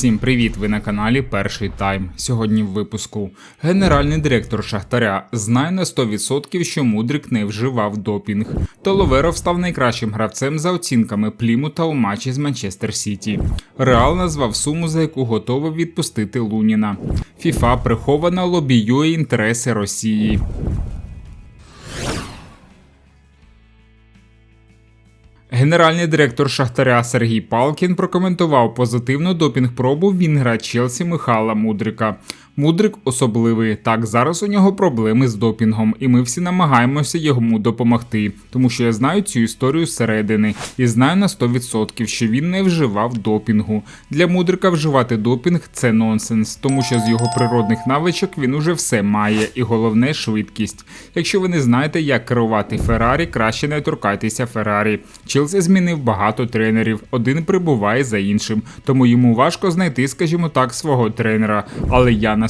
Всім привіт! Ви на каналі Перший Тайм. Сьогодні в випуску. Генеральний директор Шахтаря знає на 100%, що Мудрик не вживав допінг. Толоверов став найкращим гравцем за оцінками Плімута у матчі з Манчестер Сіті. Реал назвав суму, за яку готовий відпустити Луніна. ФІФА приховано лобіює інтереси Росії. Генеральний директор Шахтаря Сергій Палкін прокоментував позитивну допінг-пробу Вінгра Челсі Михайла Мудрика. Мудрик особливий. Так, зараз у нього проблеми з допінгом, і ми всі намагаємося йому допомогти, тому що я знаю цю історію зсередини і знаю на 100%, що він не вживав допінгу. Для мудрика вживати допінг це нонсенс, тому що з його природних навичок він уже все має, і головне швидкість. Якщо ви не знаєте, як керувати Феррарі, краще не торкайтеся Феррарі. Челсі змінив багато тренерів, один прибуває за іншим, тому йому важко знайти, скажімо так, свого тренера. Але я на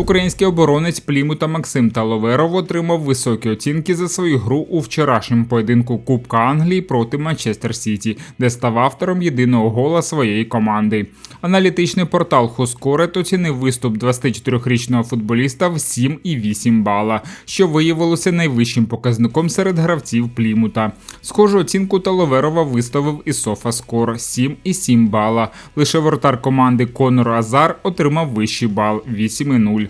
Український оборонець Плімута Максим Таловеров отримав високі оцінки за свою гру у вчорашньому поєдинку Кубка Англії проти Манчестер Сіті, де став автором єдиного гола своєї команди. Аналітичний портал Хоскорет оцінив виступ 24-річного футболіста в 7,8 бала, що виявилося найвищим показником серед гравців Плімута. Схожу оцінку Таловерова виставив і Софаскор 7,7 бала. Лише вратар команди Конор Азар отримав вищий бал 8,0.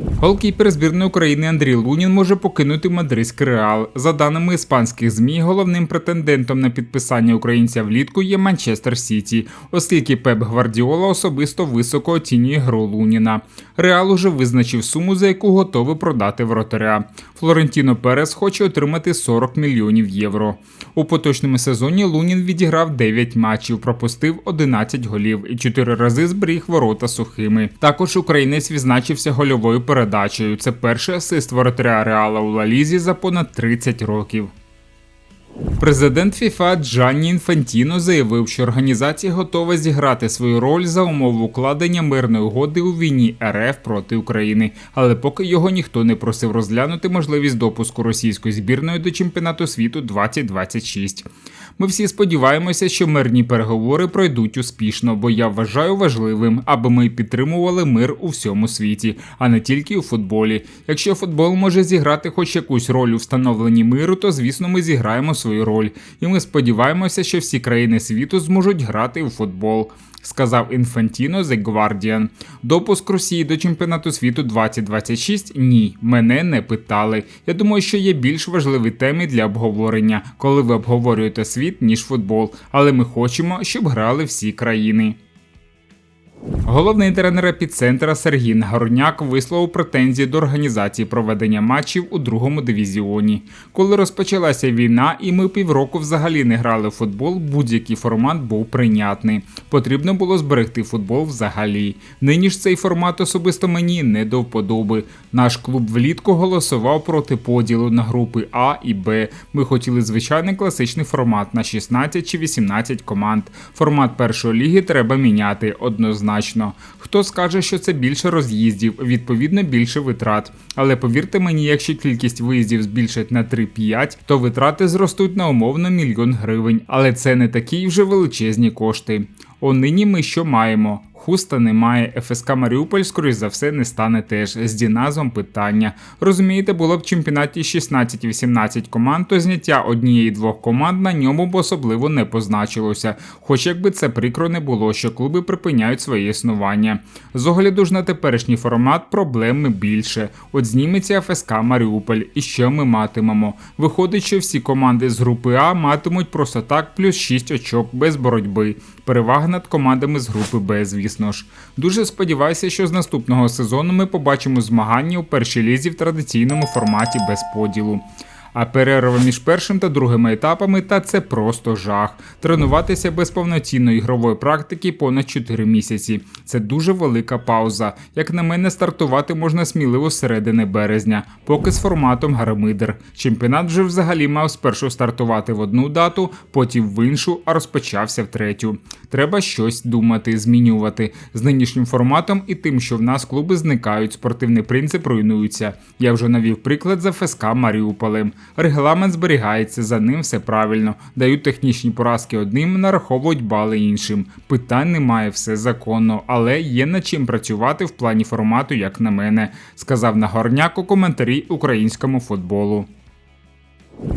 Голкіпер збірної України Андрій Лунін може покинути мадридський реал. За даними іспанських змі, головним претендентом на підписання українця влітку є Манчестер Сіті, оскільки Пеп Гвардіола особисто високо оцінює гру Луніна. Реал уже визначив суму, за яку готовий продати вратаря. Флорентіно Перес хоче отримати 40 мільйонів євро. У поточному сезоні Лунін відіграв 9 матчів, пропустив 11 голів і 4 рази зберіг ворота сухими. Також українець відзначився гольовою передачею. Це перший асист воротаря Реала у Лалізі за понад 30 років. Президент ФІФА Джанні Інфантіно заявив, що організація готова зіграти свою роль за умови укладення мирної угоди у війні РФ проти України, але поки його ніхто не просив розглянути можливість допуску російської збірної до чемпіонату світу 2026. Ми всі сподіваємося, що мирні переговори пройдуть успішно, бо я вважаю важливим, аби ми підтримували мир у всьому світі, а не тільки у футболі. Якщо футбол може зіграти хоч якусь роль у встановленні миру, то звісно ми зіграємо свою роль, і ми сподіваємося, що всі країни світу зможуть грати у футбол сказав Інфантіно The Guardian. Допуск Росії до чемпіонату світу 2026 ні, мене не питали. Я думаю, що є більш важливі теми для обговорення, коли ви обговорюєте світ ніж футбол, але ми хочемо, щоб грали всі країни. Головний тренер епіцентра Сергій Нагорняк висловив претензії до організації проведення матчів у другому дивізіоні. Коли розпочалася війна, і ми півроку взагалі не грали в футбол, будь-який формат був прийнятний. Потрібно було зберегти футбол взагалі. Нині ж цей формат особисто мені не до вподоби. Наш клуб влітку голосував проти поділу на групи А і Б. Ми хотіли звичайний класичний формат на 16 чи 18 команд. Формат першої ліги треба міняти однозначно однозначно. Хто скаже, що це більше роз'їздів, відповідно більше витрат. Але повірте мені, якщо кількість виїздів збільшать на 3-5, то витрати зростуть на умовно мільйон гривень. Але це не такі вже величезні кошти. О нині ми що маємо? Хуста немає, ФСК Маріуполь, скоріш за все, не стане теж. З Діназом питання. Розумієте, було б в чемпіонаті 16-18 команд, то зняття однієї-двох команд на ньому б особливо не позначилося. Хоч якби це прикро не було, що клуби припиняють своє існування. З огляду ж на теперішній формат проблеми більше. От зніметься ФСК Маріуполь. І що ми матимемо? Виходить, що всі команди з групи А матимуть просто так плюс 6 очок без боротьби. Перевага над командами з групи Б, звісно ж. Дуже сподіваюся, що з наступного сезону ми побачимо змагання у першій лізі в традиційному форматі без поділу. А перерва між першим та другими етапами та це просто жах. Тренуватися без повноцінної ігрової практики понад 4 місяці. Це дуже велика пауза. Як на мене, стартувати можна сміливо з середини березня, поки з форматом гармидер. Чемпіонат вже взагалі мав спершу стартувати в одну дату, потім в іншу, а розпочався в третю. Треба щось думати, змінювати. З нинішнім форматом і тим, що в нас клуби зникають, спортивний принцип руйнується. Я вже навів приклад за ФСК Маріуполем. Регламент зберігається, за ним все правильно. Дають технічні поразки одним, нараховують бали іншим. Питань немає, все законно, але є над чим працювати в плані формату, як на мене, сказав Нагорняк у коментарі українському футболу.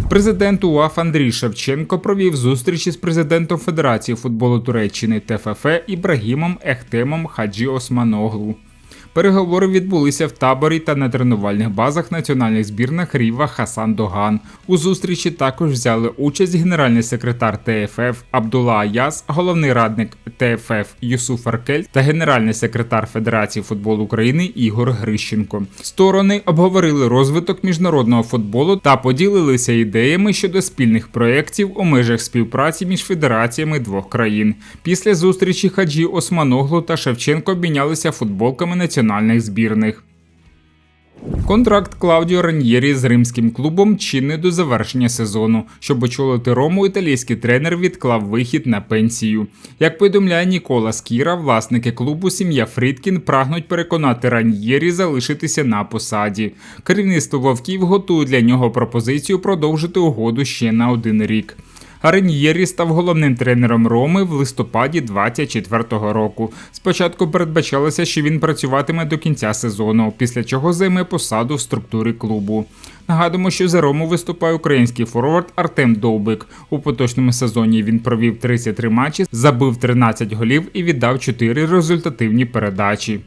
Президент УАФ Андрій Шевченко провів зустрічі з президентом Федерації футболу Туреччини ТФФ Ібрагімом Ехтемом Хаджі Османоглу. Переговори відбулися в таборі та на тренувальних базах національних збірних Ріва Хасан Доган. У зустрічі також взяли участь генеральний секретар ТФФ Абдулла Аяс, головний радник ТФФ Юсуф Аркель та генеральний секретар Федерації футболу України Ігор Грищенко. Сторони обговорили розвиток міжнародного футболу та поділилися ідеями щодо спільних проєктів у межах співпраці між федераціями двох країн. Після зустрічі Хаджі Османоглу та Шевченко обмінялися футболками національних збірних. Контракт Клаудіо Раньєрі з римським клубом чинний до завершення сезону. Щоб очолити Рому, італійський тренер відклав вихід на пенсію. Як повідомляє Нікола Скіра, власники клубу сім'я Фрідкін прагнуть переконати Раньєрі залишитися на посаді. Керівництво вовків готує для нього пропозицію продовжити угоду ще на один рік. Ареньєрі став головним тренером Роми в листопаді 24-го року. Спочатку передбачалося, що він працюватиме до кінця сезону, після чого займе посаду в структурі клубу. Нагадуємо, що за Рому виступає український форвард Артем Довбик. У поточному сезоні він провів 33 матчі, забив 13 голів і віддав 4 результативні передачі.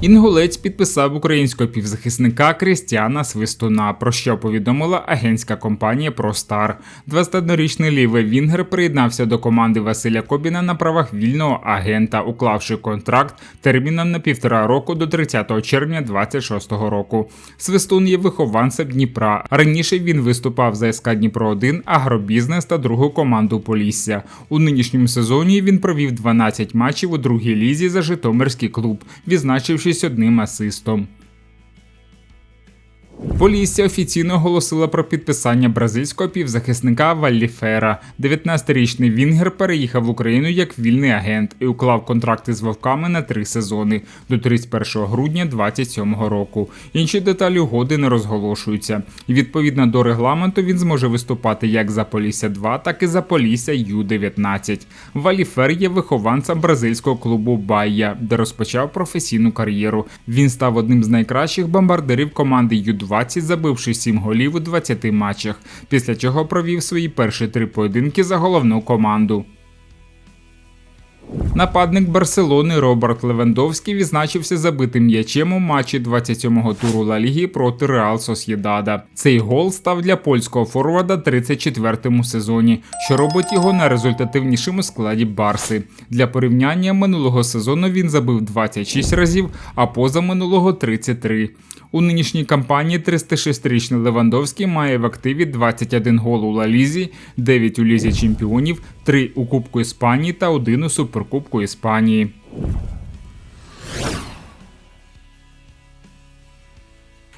Інгулець підписав українського півзахисника Крістіана Свистуна, про що повідомила агентська компанія ProStar. 21-річний лівий Вінгер приєднався до команди Василя Кобіна на правах вільного агента, уклавши контракт терміном на півтора року до 30 червня 2026 року. Свистун є вихованцем Дніпра. Раніше він виступав за СК Дніпро 1 агробізнес та другу команду Полісся. У нинішньому сезоні він провів 12 матчів у другій лізі за Житомирський клуб, відзначившись одним асистом. Полісся офіційно оголосила про підписання бразильського півзахисника Валліфера. 19-річний Вінгер переїхав в Україну як вільний агент і уклав контракти з вовками на три сезони до 31 грудня 2027 року. Інші деталі угоди не розголошуються. І відповідно до регламенту він зможе виступати як за Полісся 2, так і за Полісся Ю-19. Валіфер є вихованцем бразильського клубу Байя, де розпочав професійну кар'єру. Він став одним з найкращих бомбардирів команди Ю-20 забивши 7 голів у 20 матчах, після чого провів свої перші три поєдинки за головну команду. Нападник Барселони Роберт Левандовський відзначився забитим м'ячем у матчі 27-го туру Ла Ліги проти Реал Сосєдада. Цей гол став для польського форварда 34-му сезоні, що робить його найрезультативнішим у складі Барси. Для порівняння минулого сезону він забив 26 разів, а поза минулого 33. У нинішній кампанії 306-річний Левандовський має в активі 21 гол у Ла Лізі, 9 у Лізі Чемпіонів, 3 у Кубку Іспанії та 1 у Суперкубку Іспанії.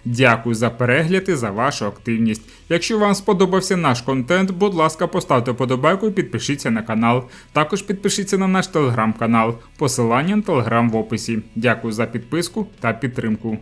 Дякую за перегляд і за вашу активність. Якщо вам сподобався наш контент, будь ласка, поставте подобайку і підпишіться на канал. Також підпишіться на наш телеграм-канал. Посилання на телеграм в описі. Дякую за підписку та підтримку.